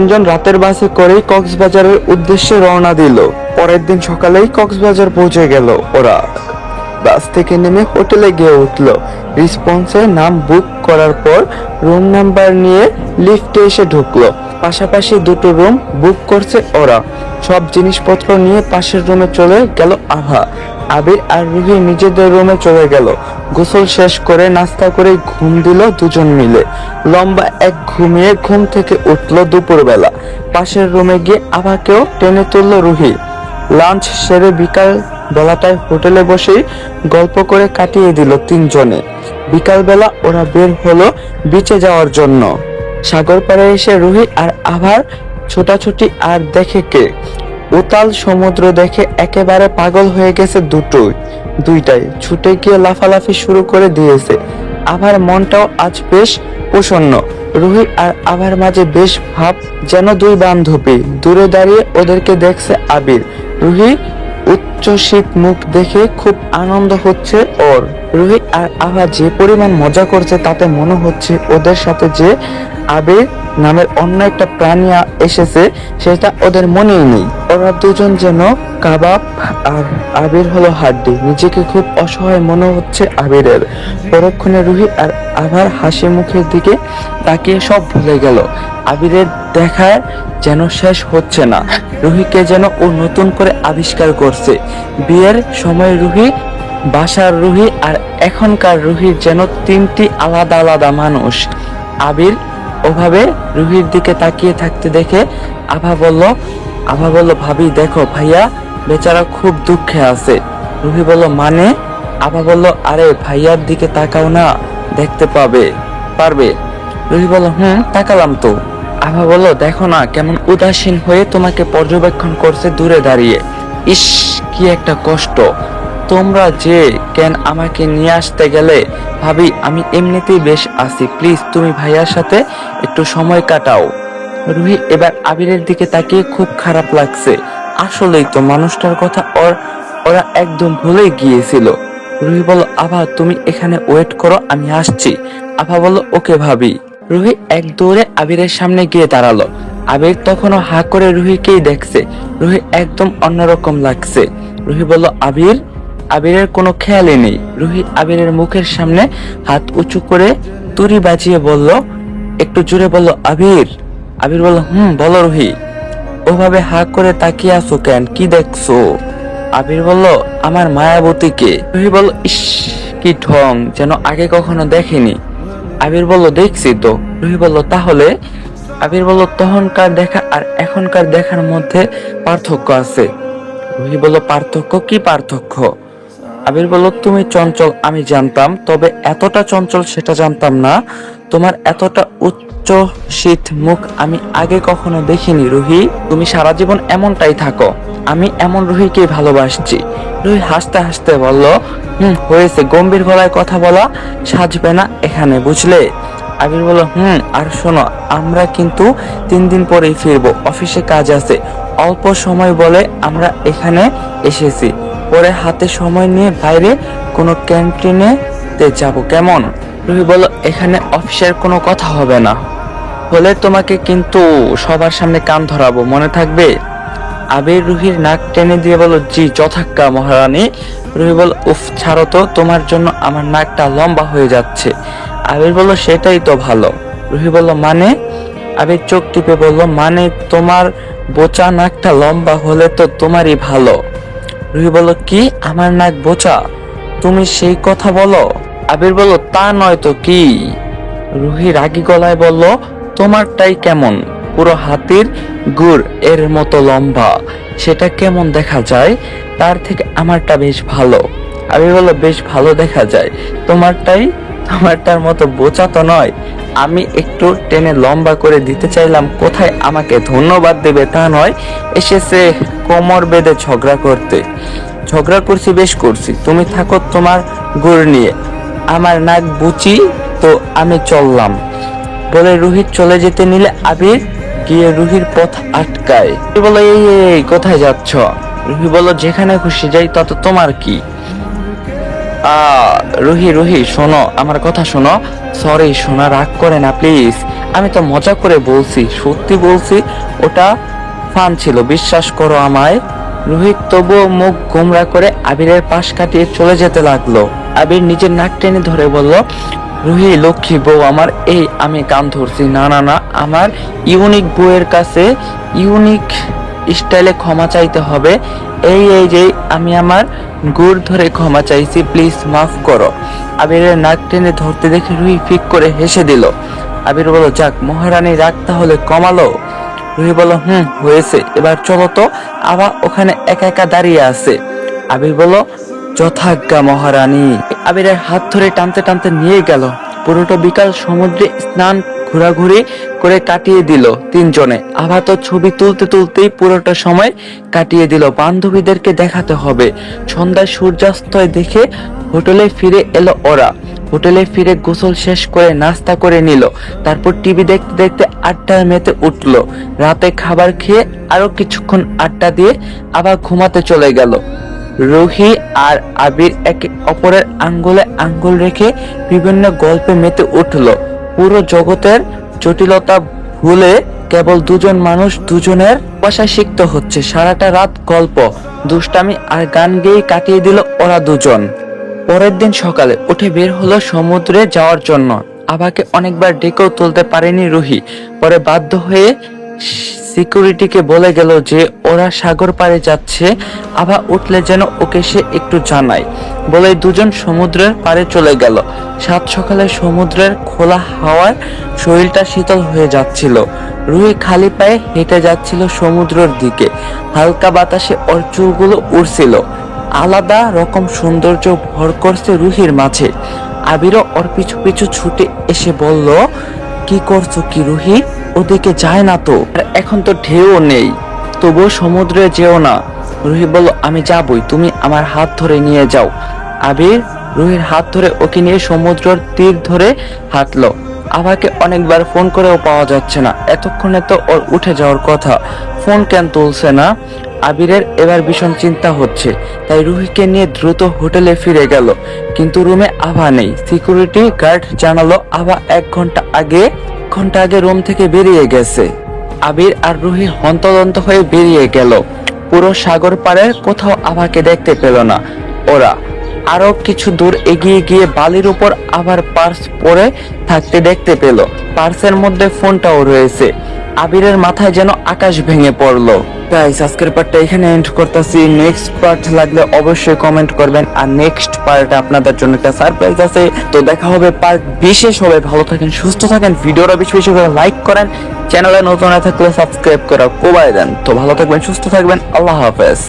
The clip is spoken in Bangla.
তিনজন রাতের বাসে করেই কক্সবাজারের উদ্দেশ্যে রওনা দিল। পরের দিন সকালেই কক্সবাজার পৌঁছে গেল ওরা। বাস থেকে নেমে হোটেলে গিয়ে উঠল। রিসপন্সে নাম বুক করার পর রুম নাম্বার নিয়ে লিফটে এসে ঢুকলো। পাশাপাশি দুটো রুম বুক করছে ওরা। সব জিনিসপত্র নিয়ে পাশের রুমে চলে গেল আভা। আবির আর রুহি নিজেদের রুমে চলে গেল। গোসল শেষ করে নাস্তা করে ঘুম দিল দুজন মিলে। লম্বা এক ঘুমিয়ে ঘুম থেকে উঠল দুপুরবেলা। পাশের রুমে গিয়ে আভাকেও টেনে তুললো রুহি। লাঞ্চ সেরে বিকাল বেলাটায় হোটেলে বসেই গল্প করে কাটিয়ে দিল তিনজনে। বিকালবেলা ওরা বের হলো বিচে যাওয়ার জন্য। সাগর পাড়ে এসে রুহি আর আভার ছোটাছুটি আর দেখে কে। উতাল সমুদ্র দেখে একেবারে পাগল হয়ে গেছে দুটোই দুইটাই ছুটে গিয়ে লাফালাফি শুরু করে দিয়েছে। আভার মনটাও আজ বেশ প্রসন্ন। রুহি আর আভার মাঝে বেশ ভাব যেন দুই বান্ধবী। দূরে দাঁড়িয়ে ওদেরকে দেখছে আবির। রুহি উচ্চশীত মুখ দেখে খুব আনন্দ হচ্ছে ওর। রুহি আর আভা যে পরিমাণ মজা করছে তাতে মনে হচ্ছে ওদের সাথে যে আবির নামের অন্য একটা প্রাণী এসেছে, সেটা ওদের মনেই নেই। ওরা দুজন যেন কাবাব আর আবির হলো হাড্ডি। নিজেকে খুব অসহায় মনে হচ্ছে আবিরের। পরক্ষণে রুহি আর আভার হাসি মুখের দিকে তাকিয়ে সব ভুলে গেল। আবিরের দেখায় যেন শেষ হচ্ছে না। রুহিকে যেন ও নতুন করে আবিষ্কার করছে। বিয়ের সময় রুহি, বাসার রুহি আর এখনকার রুহির যেন তিনটি আলাদা আলাদা মানুষ। আবির ওভাবে রুহির দিকে তাকিয়ে থাকতে দেখে আভা বলল আভা বলল, ভাবি, দেখো, ভাইয়া, বেচারা খুব দুঃখে আছে। রুহি বলল মানে? আভা বলল, আরে, ভাইয়ার দিকে তাকাও না, দেখতে পাবে, পারবে। রুহি বলল, হুম, তাকালাম তো। আভা বলল, দেখো না, কেমন উদাসীন হয়ে তোমাকে পর্যবেক্ষণ করছে দূরে দাঁড়িয়ে। ইস, কি একটা কষ্ট। তোমরা যে কেন আমাকে নিয়ে আসতে গেলে, ভাবি, আমি এমনিতেই বেশ আছি। প্লিজ, তুমি ভাইয়ার সাথে একটু সময় কাটাও। রুহি এবার আবিরের দিকে তাকিয়ে খুব খারাপ লাগছে। আসলেই তো মানুষটার কথা ওর, ওরা একদম ভুলে গিয়েছিল। রুহি বলল, আভা, তুমি এখানে ওয়েট করো, আমি আসছি। আভা বলল, ওকে ভাবি। রুহি এক দৌড়ে আবিরের সামনে গিয়ে দাঁড়াল। আবির তখনও হা করে রুহিকেই দেখছে। রুহি একদম অন্যরকম লাগছে। রুহি বলল, আবির, আবিরের কোনো খেয়ালই নেই। রুহি আবিরের মুখের সামনে হাত উঁচু করে তুড়ি বাজিয়ে বলল, একটু জোরে বলল, আবির। আবির বলল, হুম, বলো রুহি। ওভাবে হা করে তাকিয়ে আছো কেন? কি দেখছ? আবির বলল, আমার মায়াবতীকে রুহি বলল, ইস, কি ঢং, যেন আগে কখনো দেখেনি। আবির বলল, দেখছি তো। রুহি বলল, তাহলে? আবির বলল, তখনকার দেখা আর এখনকার দেখার মধ্যে পার্থক্য আছে। রুহি বলল, পার্থক্য? কি পার্থক্য? আবির বলল, তুমি চঞ্চল, আমি জানতাম, তবে এতটা চঞ্চল সেটা জানতাম না। তোমার এতটা উচ্চ শীত মুখ আমি আগে কখনো দেখিনি, রুহি। তুমি সারা জীবন এমনটাই থাকো। আমি এমন রুহিকে ভালোবাসছি। রুহি হাসতে হাসতে বলল, হুম, হয়েছে। গম্ভীর গলায় কথা বলা সাজবে না এখানে, বুঝলে? আবির বলল, হুম, আর শোনো, আমরা কিন্তু তিন দিন পরেই ফিরবো। অফিসে কাজ আছে। অল্প সময় বলে আমরা এখানে এসেছি। পরে হাতে সময় নিয়ে বাইরে কোনো ক্যান্টিনে যাব। কেমন? রুহি বলল, এখানে অফিসের কোনো কথা হবে না। হলে তোমাকে কিন্তু সবার সামনে কান ধরাবো, মনে থাকবে? আবির রুহির নাক টেনে দিয়ে বলল, জি যথাক্কা মহারানী। রুহি বল উফ, ছাড়ো তো, তোমার জন্য আমার নাকটা লম্বা হয়ে যাচ্ছে। আবির বলল, সেটাই তো ভালো। রুহি বলল মানে? আবির চোখ টিপে বলল মানে তোমার বোচা নাকটা লম্বা হলে তো তোমারই ভালো। রুহি বলল, কি? আমার নাক বোচা? তুমি সেই কথা বলো? আবির বলল, তা নয় তো কি? রুহি রাগী গলায় বলল, তোমারটাই কেমন? পুরো হাতির গুড় এর মতো লম্বা। সেটা কেমন দেখা যায়? তার থেকে আমারটা বেশ ভালো। আমি বলল, বেশ ভালো দেখা যায়। তোমারটাই? আমারটার মতো বোচা তো নয়। আমি একটু টেনে লম্বা করে দিতে চাইলাম। কোথায় আমাকে ধন্যবাদ দেবে তা নয়। এসেছে কোমর বেঁধে ঝগড়া করতে। ঝগড়া করছি, বেশ করছি। তুমি থাকো তোমার গুড় নিয়ে। আমার নাক বুচি তো আমি চললাম। বলে রুহিত চলে যেতে নিলে আবির গিয়ে রুহির পথ আটকায়। বলো এই এই, কোথায় যাচ্ছ? রুহি বলল যেখানে খুশি যাই তত তোমার কি? আহ, রুহি রুহি শোনো আমার কথা শোনো। সরি শোনা রাগ করে না প্লিজ আমি তো মজা করে বলছি সত্যি বলছি ওটা ফান ছিল বিশ্বাস করো আমায়। রোহিত তবুও মুখ গোমরা করে আবিরের পাশ কাটিয়ে চলে যেতে লাগল। আবির নিজের নাক টেনে ধরে বলল, রুহি, লক্ষ্মী বউ আমার, এই আমি কান ধরছি। না না না, আমার ইউনিক বউয়ের কাছে ইউনিক স্টাইলে ক্ষমা চাইতে হবে। এই এই, যে আমি আমার গুড় ধরে ক্ষমা চাইছি, প্লিজ মাফ করো। আবিরের নাক টেনে ধরতে দেখে রুহি ফিক করে হেসে দিল। আবির বলো যাক, মহারানী রাগ তাহলে কমালো। রুহি বলল, হুম, হয়েছে। এবার চলো তো আবার ওখানে একা একা দাঁড়িয়ে আছে। আবির বলল যথাজ্ঞা মহারানী। আবিরের হাত ধরে টানতে টানতে নিয়ে গেল। পুরোটা বিকাল সমুদ্রে স্নান ঘোরাঘুরি করে কাটিয়ে দিল তিনজনে। আবার তো ছবি তুলতে তুলতেই পুরোটা সময় কাটিয়ে দিল। বান্ধবীদেরকে দেখাতে হবে। সন্ধ্যায় সূর্যাস্তয় দেখে হোটেলে ফিরে এলো ওরা। হোটেলে ফিরে গোসল শেষ করে নাস্তা করে নিল। তারপর টিভি দেখতে দেখতে আড্ডায় মেতে উঠল। রাতে খাবার খেয়ে আরও কিছুক্ষণ আড্ডা দিয়ে আবার ঘুমাতে চলে গেল। রুহি আর আবির একে অপরের আঙ্গুলে আঙ্গুল রেখে বিভিন্ন গল্পে মেতে উঠল। পুরো জগতের জটিলতা ভুলে কেবল দুজন মানুষ দুজনের ভাষায় শিখতে হচ্ছে। সারাটা রাত গল্প, দুষ্টামি আর গান গেয়ে কাটিয়ে দিল ওরা দুজন। পরের দিন সকালে উঠে বের হলো সমুদ্রে যাওয়ার জন্য। আবাকে অনেকবার ডেকেও তুলতে পারেনি রুহি। পরে বাধ্য হয়ে সিকিউরিটিকে বলে গেল যে ওরা সাগর পাড়ে যাচ্ছে আবা উঠলে যেন ওকে সে একটু জানায়। বলে দুজন সমুদ্রের পাড়ে চলে গেল। সাত সকালে সমুদ্রের খোলা হাওয়ার শরীরটা শীতল হয়ে যাচ্ছিল। রুহি খালি পায়ে হেঁটে যাচ্ছিল সমুদ্রের দিকে। হালকা বাতাসে ওর চুলগুলো উড়ছিল। আলাদা রকম সৌন্দর্য ভর করছে রুহির মাঝে। আবিরও ওর পিছু পিছু ছুটে এসে বলল, কি করছ কি রুহি? ওদিকে যায় না তো। এখন তো ঢেউ নেই। তবুও সমুদ্রে যেও না। রুহি বলল, আমি যাবই। তুমি আমার হাত ধরে নিয়ে যাও। আবির রুহির হাত ধরে ওকে নিয়ে সমুদ্রের তীর ধরে হাঁটলো। আমাকে অনেকবার ফোন করেও পাওয়া যাচ্ছে না। এতক্ষণে তো ওর উঠে যাওয়ার কথা। ফোন কেন তুলছে না? আবিরের এবার ভীষণ চিন্তা হচ্ছে। তাই রুহিকে নিয়ে দ্রুত হোটেলে ফিরে গেল। কিন্তু রুমে আভা নেই। সিকিউরিটি গার্ড জানালো, আভা এক ঘণ্টা আগে ঘণ্টা আগে রুম থেকে বেরিয়ে গেছে। আবির আর রুহি হন্তদন্ত হয়ে বেরিয়ে গেল। পুরো সাগর পাড়ে কোথাও আভাকে দেখতে পেল না। ওরা আরও কিছু দূর এগিয়ে গিয়ে বালির উপর আবার পার্স পরে থাকতে দেখতে পেল। পার্সের মধ্যে ফোনটাও রয়েছে। আবিরের মাথায় যেন আকাশ ভেঙে পড়ল। গাইস আজকের পার্টটা এখানে এন্ড করতেছি। নেক্সট পার্ট লাগলে অবশ্যই কমেন্ট করবেন। আর নেক্সট পার্ট আপনাদের জন্য একটা সারপ্রাইজ আছে। তো দেখা হবে পার্ট বিশেষ হবে। ভালো থাকেন, সুস্থ থাকেন। ভিডিওটা বেশি বেশি করে লাইক করেন। চ্যানেলে নতুন হয়ে থাকলে সাবস্ক্রাইব করা কোবাই দেন। তো ভালো থাকবেন, সুস্থ থাকবেন। আল্লাহ হাফেজ।